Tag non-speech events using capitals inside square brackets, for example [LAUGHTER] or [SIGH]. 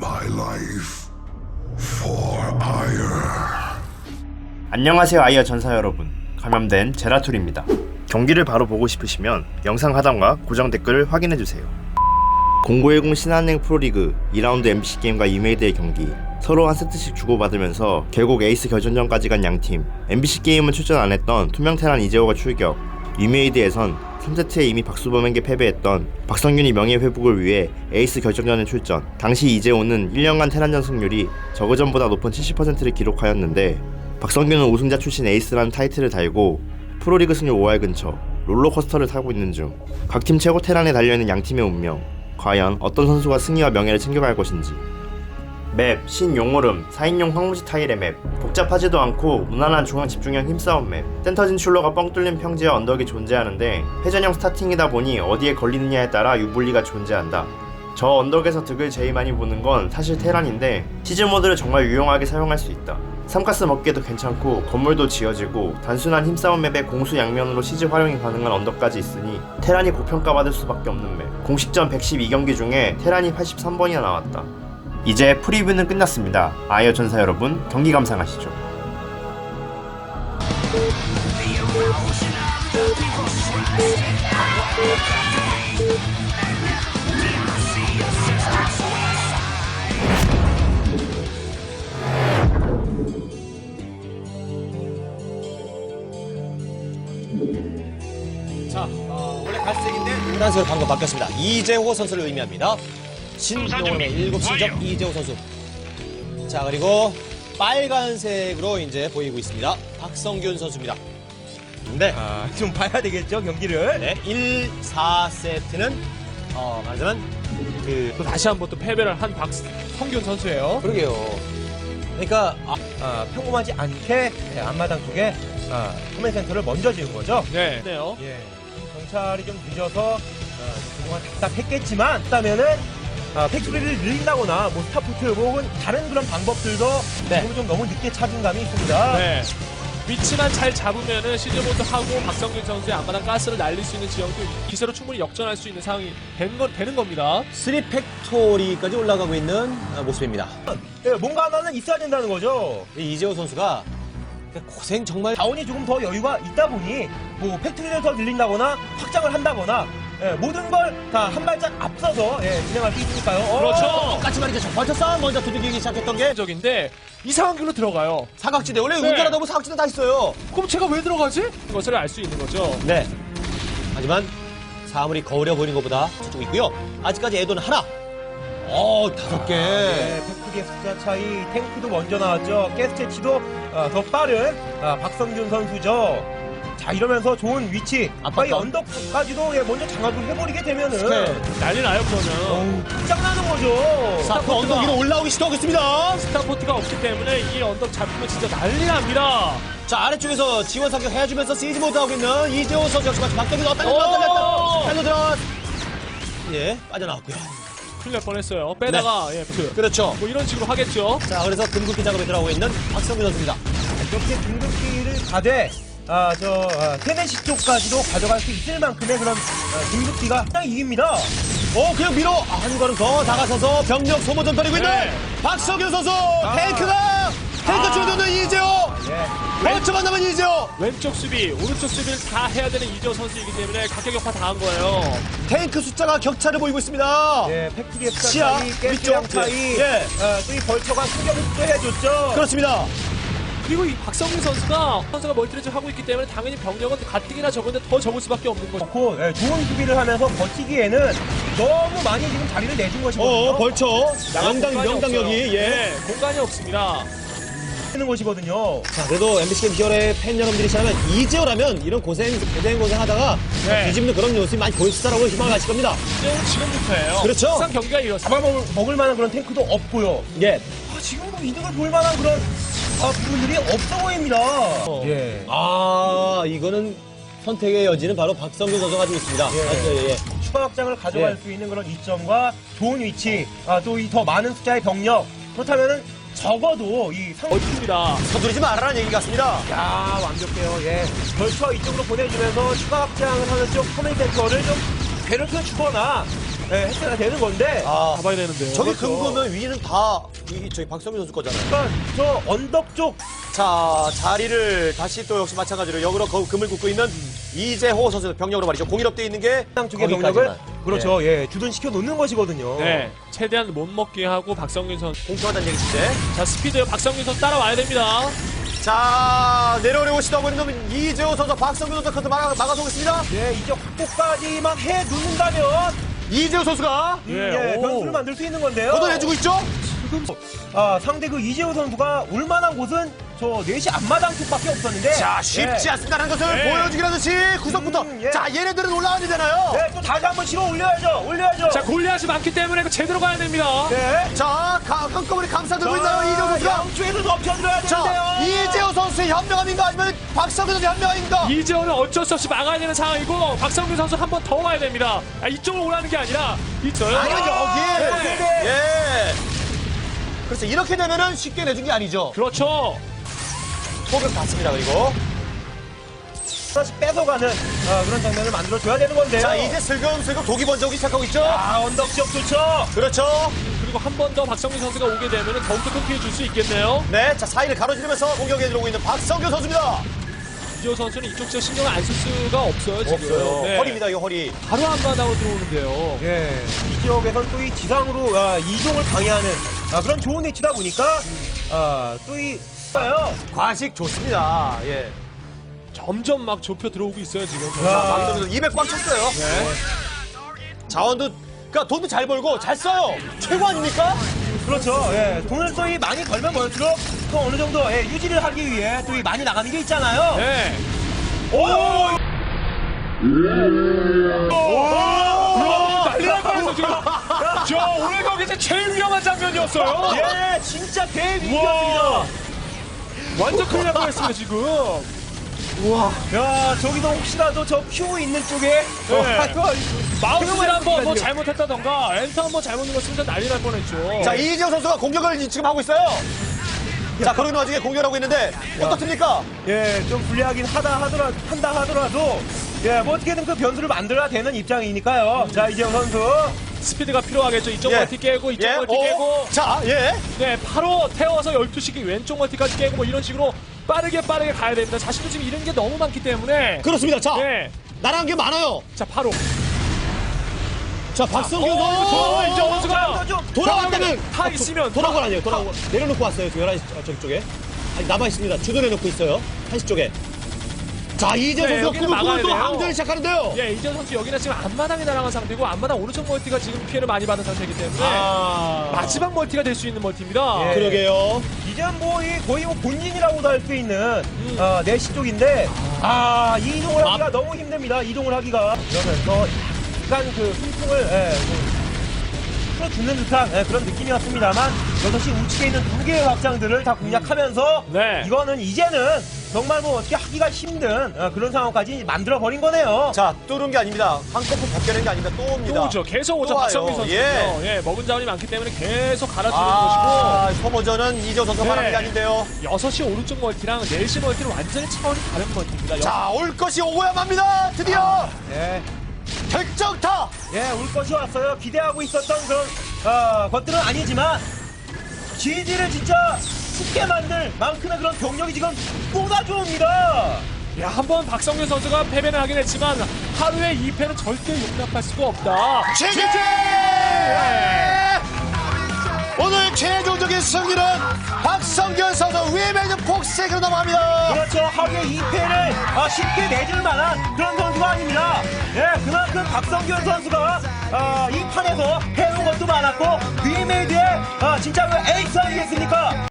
my life for ire. 안녕하세요 아이어 전사 여러분. 감염된 제라툴입니다. 경기를 바로 보고 싶으시면 영상 하단과 고정 댓글을 확인해주세요. 0910 신한은행 프로리그 2라운드 MBC 게임과 이메이드의 경기. 서로 한 세트씩 주고받으면서 결국 에이스 결전전까지 간 양팀. MBC 게임은 출전 안 했던 투명테란 이재호가 출격 이메이드에선 3세트에 이미 박수범에게 패배했던 박성균이 명예 회복을 위해 에이스 결정전에 출전. 당시 이재호는 1년간 테란전 승률이 저그전보다 높은 70%를 기록하였는데 박성균은 우승자 출신 에이스라는 타이틀을 달고 프로리그 승률 5할 근처 롤러코스터를 타고 있는 중. 각 팀 최고 테란에 달려있는 양 팀의 운명 과연 어떤 선수가 승리와 명예를 챙겨갈 것인지 맵 신용오름 4인용 황무지 타일의 맵 복잡하지도 않고 무난한 중앙 집중형 힘싸움 맵. 센터 진출로가 뻥 뚫린 평지와 언덕이 존재하는데 회전형 스타팅이다 보니 어디에 걸리느냐에 따라 유불리가 존재한다. 저 언덕에서 득을 제일 많이 보는 건 사실 테란인데 시즈 모드를 정말 유용하게 사용할 수 있다. 삼가스 먹기도 괜찮고 건물도 지어지고 단순한 힘싸움 맵에 공수 양면으로 시즈 활용이 가능한 언덕까지 있으니 테란이 고평가받을 수밖에 없는 맵. 공식전 112경기 중에 테란이 83번이나 나왔다 이제 프리뷰는 끝났습니다. 아이어 전사 여러분, 경기 감상하시죠. 자, 어, 원래 갈색인데 노란색으로 방금 바뀌었습니다. 이재호 선수를 의미합니다. 신동원의 일곱 신적 이재호 선수. 자, 그리고 빨간색으로 이제 보이고 있습니다. 박성균 선수입니다. 네. 아, [LAUGHS] 좀 봐야 되겠죠 경기를. 네, 1, 4세트는 어, 말하자면 그 또 다시 한번 또 패배를 한 박성균 선수예요. 그러게요. 그러니까 아, 아, 평범하지 않게 네, 앞마당 쪽에 아, 커맨 센터를 먼저 지은 거죠. 네. 네요. 예. 경찰이 좀 늦어서 어, 그동안 답답했겠지만 그다면은 아, 팩토리를 늘린다거나 뭐 스타포트 혹은 다른 그런 방법들도 네. 지금 좀 너무 늦게 찾은 감이 있습니다. 네. 위치만 잘 잡으면은 시즈모드 하고 박성균 선수의 앞마당 가스를 날릴 수 있는 지역도 기세로 충분히 역전할 수 있는 상황이 된 건, 되는 겁니다. 3팩토리까지 올라가고 있는 어, 모습입니다. 예, 뭔가 하나는 있어야 된다는 거죠. 이 이재호 선수가 고생 정말 자원이 조금 더 여유가 있다 보니 뭐 팩토리를 더 늘린다거나 확장을 한다거나 예, 모든 걸 다 한 발짝 앞서서 예, 진행할 수 있으니까요. 어, 그렇죠. 똑같이 말이죠. 첫 번째 싸움 먼저 두들기기 시작했던 게 적인데 이상한 길로 들어가요. 사각지대. 원래 네. 운전하다 보면 사각지대 다 있어요. 그럼 제가 왜 들어가지? 그것을 알 수 있는 거죠. 네. 하지만 사물이 거울에 보이는 것보다 저쪽 있고요. 아직까지 애도는 하나. 어, 다섯 개. 네, 팩토리의 숫자 차이, 탱크도 먼저 나왔죠. 가스채치도 어, 더 빠른 아, 박성균 선수죠. 자 이러면서 좋은 위치. 거의 언덕까지도 예, 먼저 장악을 해버리게 되면은 네. 난리 나요, 그러면. 끝장나는 거죠. 사프 언덕 위로 올라오기 시도하고 있습니다. 스타포트가 없기 때문에 이 언덕 잡히면 진짜 난리 납니다. 자, 아래쪽에서 지원 사격 해주면서 시즈 모드 하고 있는 이재호 선수 역시 마치 박대기 넣었다, 오! 넣었다, 달려 들어. 예, 빠져나왔고요. 큰일 날 뻔했어요. 빼다가, 예, 그, 그렇죠. 뭐 이런 식으로 하겠죠. 자, 그래서 금국기 작업에 들어가고 있는 박성균 선수입니다. 이렇게 등급기를 가되 아, 저 아, 테네시 쪽까지도 가져갈 수 있을 만큼의 그런 아, 등급기가 상당히 이깁니다. 어, 그냥 밀어 아, 한 걸음 더 다가서서 병력 소모전 벌이고 있는 네. 박성균 선수 탱크가 탱크 줄도는 이재호 예. 벌초만 남은 이재호 왼쪽 수비, 오른쪽 수비를 다 해야 되는 이재호 선수이기 때문에 각계격파 당한 거예요. 탱크 숫자가 격차를 보이고 있습니다. 예, 팩토리의 숫자 시야, 차이, 위쪽, 가스량 차이, 예. 아, 또이 벌처가 충격을 또 해줬죠. 그렇습니다. 그리고 이 박성민 선수가 선수가 멀티를 하고 있기 때문에 당연히 병력은 가뜩이나 적은데 더 적을 수밖에 없는 거죠. 좋고 예, 좋은 수비를 하면서 버티기에는 너무 많이 지금 자리를 내준 것이거든요. 어, 벌초 영당 공간이 영당 없어요. 여기 예. 네, 공간이 없습니다. 하는 것이거든요. 자, 그래도 MBC 게임 히어로의 팬 여러분들이시라면 이재호라면 이런 고생 고생 고생 하다가 네. 뒤집는 그런 모습이 많이 보였을 거라고 희망을 하실 겁니다. 이제는 지금부터예요. 그렇죠. 항상 경기가 이렇습니다. 잡아먹을 먹을 만한 그런 탱크도 없고요. 예. 아, 지금도 이득을 볼 만한 그런 아, 부분들이 없어 보입니다. 예. 아, 이거는 선택의 여지는 바로 박성균 선수가 가지고 있습니다. 예. 맞죠, 예, 예. 추가 확장을 가져갈 예. 수 있는 그런 이점과 좋은 위치, 아, 또 이 더 많은 숫자의 병력. 그렇다면은 적어도 이 상, 멀티입니다. 서두르지 말아라는 얘기 같습니다. 야 완벽해요. 예. 벌써 이쪽으로 보내주면서 추가 확장을 하는 쪽 커맨 센터를 좀 괴롭혀 주거나 예, 해체가 되는 건데 아, 가봐야 되는데요. 저기 그렇죠. 금고면 위는 다 이, 저희 박성민 선수 거잖아요. 그러니까 저 언덕 쪽 자, 자리를 다시 또 역시 마찬가지로 역으로 거- 금을 굽고 있는 이재호 선수 병력으로 말이죠. 공일업돼 있는 게 땅 쪽의 거기까지만. 병력을 그렇죠. 예, 주둔시켜 놓는 것이거든요. 네, 최대한 못 먹게 하고 박성균 선. 공평하다는 얘기인데. 자 스피드 박성균 선 따라와야 됩니다. 자, 내려오려고 시도하고 있는 놈은 이재호 선수, 박성민 선수 커트 막아, 막아서겠습니다. 예, 이제 확보까지만 해 놓는다면 이재호 선수가 음, 예, 예, 오. 변수를 만들 수 있는 건데요. 걷어내주고 있죠? 아, 상대 그 이재호 선수가 올만한 곳은 저 4시 앞마당 쪽밖에 없었는데 자, 쉽지 예. 않습니다라는 것을 네. 보여주기라는 듯이 구석부터. 음, 예. 자, 얘네들은 올라가야 되잖아요. 네, 또 다시 한번 치러 올려야죠. 올려야죠. 자 골리앗이 많기 때문에 그 제대로 가야 됩니다. 네. 자, 가, 한꺼번에 감싸들고 있나요, 이재호 선수가? 양쪽에서 자, 되는데요. 이재호 선수의 현명함인가 아니면 박성민 선수의 현명함인가? 이재호는 어쩔 수 없이 막아야 되는 상황이고 박성균 선수 한 번 더 와야 됩니다. 아, 이쪽으로 오라는 게 아니라 이쪽. 아니면 여기. 네, 네. 예. 그래서 이렇게 되면은 쉽게 내준 게 아니죠. 그렇죠. 포격 받습니다, 그리고. 다시 뺏어가는 아, 그런 장면을 만들어줘야 되는 건데요. 자, 이제 슬금슬금 독이 먼저 오기 시작하고 있죠? 아, 언덕 지역 좋죠. 그렇죠. 그리고 한 번 더 박성균 선수가 오게 되면 더욱더 큰 피해 줄 수 있겠네요. 네, 자, 사이를 가로지르면서 공격에 들어오고 있는 박성규 선수입니다. 이재호 선수는 이쪽 지역 신경을 안 쓸 수가 없어요 지금. 없어요. 네. 허리입니다, 이거 허리. 바로 한바닥으로 들어오는데요. 예, 이 지역에선 또 이 지상으로 아, 이동을 방해하는 아, 그런 좋은 위치다 보니까 아, 또이 요 과식 좋습니다. 예. 점점 막 좁혀 들어오고 있어요 지금. 자, 아. 박성규 선수 200꽉 찼어요. 네. 자원도, 그니까 돈도 잘 벌고 잘 써요. 최고 아닙니까? 그렇죠. 예, 돈을 또 이 많이 벌면 벌수록 또 어느 정도 예, 유지를 하기 위해 또 이 많이 나가는 게 있잖아요. 네. 오! 오! 난리 날 뻔했어 지금. 저 오늘 거기서 제일 위험한 장면이었어요. 예, 진짜 대위기였습니다. 와. 완전 큰일 날 뻔 했습니다 지금. 야, 저기도 혹시라도 저 큐 있는 쪽에 네. 아이고, 마우스를 한번 뭐. 잘못했다던가 엔터 한번 잘못 눌렀으면 난리 날 뻔했죠. 자, 이재호 선수가 공격을 지금 하고 있어요. 자, 그러는 와중에 공격하고 있는데, 어떻습니까? 예, 좀 불리하긴 하다 하더라, 한다 하더라도, 예, 뭐 어떻게든 그 변수를 만들어야 되는 입장이니까요. 자, 이재영 선수. 스피드가 필요하겠죠. 이쪽 예. 멀티 깨고 이쪽 예, 멀티 오, 깨고 자, 예. 네 바로 태워서 12시 왼쪽 멀티까지 깨고 뭐 이런 식으로 빠르게 빠르게 가야 됩니다. 자신도 지금 이런 게 너무 많기 때문에 그렇습니다. 자, 네. 나랑 게 많아요. 자 바로 자, 박성규 어, 선수. 선수가 좀 돌아왔다면 다 있으면 돌아온 건 아니에요. 돌아온 거 내려놓고 왔어요. 지금 11시 저- 저기 쪽에. 아니, 남아 있습니다. 주둔해 놓고 있어요. 1시 쪽에. 자, 이재 네, 선수가 여기는 꿈을 막아야 꾸면 또 돼요. 함대를 시작하는데요. 예 이재 선수 여기는 지금 앞마당이 날아간 상태고 앞마당 오른쪽 멀티가 지금 피해를 많이 받은 상태이기 때문에 아, 마지막 멀티가 될 수 있는 멀티입니다. 예. 그러게요. 이제 뭐, 이 거의 뭐 본진이라고도 할 수 있는, 어, 내시 쪽인데, 아, 이 이동을 하기가 너무 힘듭니다. 이동을 하기가. 이러면서 약간 그 훈풍을, 예, 뭐, 풀어주는 듯한 예, 그런 느낌이었습니다만, 6시 우측에 있는 두 개의 확장들을 다 공략하면서, 네. 이거는 이제는 정말 뭐 어떻게 하기가 힘든 어, 그런 상황까지 만들어버린 거네요. 자, 뚫은 게 아닙니다. 한꺼풀 벗겨낸 게 아닙니다. 또 옵니다. 또 오죠. 계속 오죠. 또. 박성민 선수. 예. 예. 먹은 자원이 많기 때문에 계속 갈아주는 아, 소모전은 이재호 선수가 네. 말하는 게 아닌데요. 것이고 6시 오른쪽 멀티랑 4시 멀티는 완전히 차원이 다른 멀티입니다. 자, 올 것이 오고야 맙니다. 드디어 예, 결정타. 예, 올 것이 왔어요. 기대하고 있었던 그런 어, 것들은 아니지만 GG를 진짜 쉽게 만들 만큼의 그런 경력이 지금 쏟아져옵니다. 야, 한번 박성균 선수가 패배는 하긴 했지만 하루에 2패는 절대 용납할 수가 없다. 제제! 오늘 최종적인 승리는 박성균 선수 위메드 폭색으로 넘어갑니다. 그렇죠. 하루에 2패를 아, 쉽게 내줄 만한 그런 선수가 아닙니다. 예, 그만큼 박성균 선수가 아, 이 판에서 해놓은 것도 많았고 위메드의 아, 진짜 그 에이스 아니겠습니까?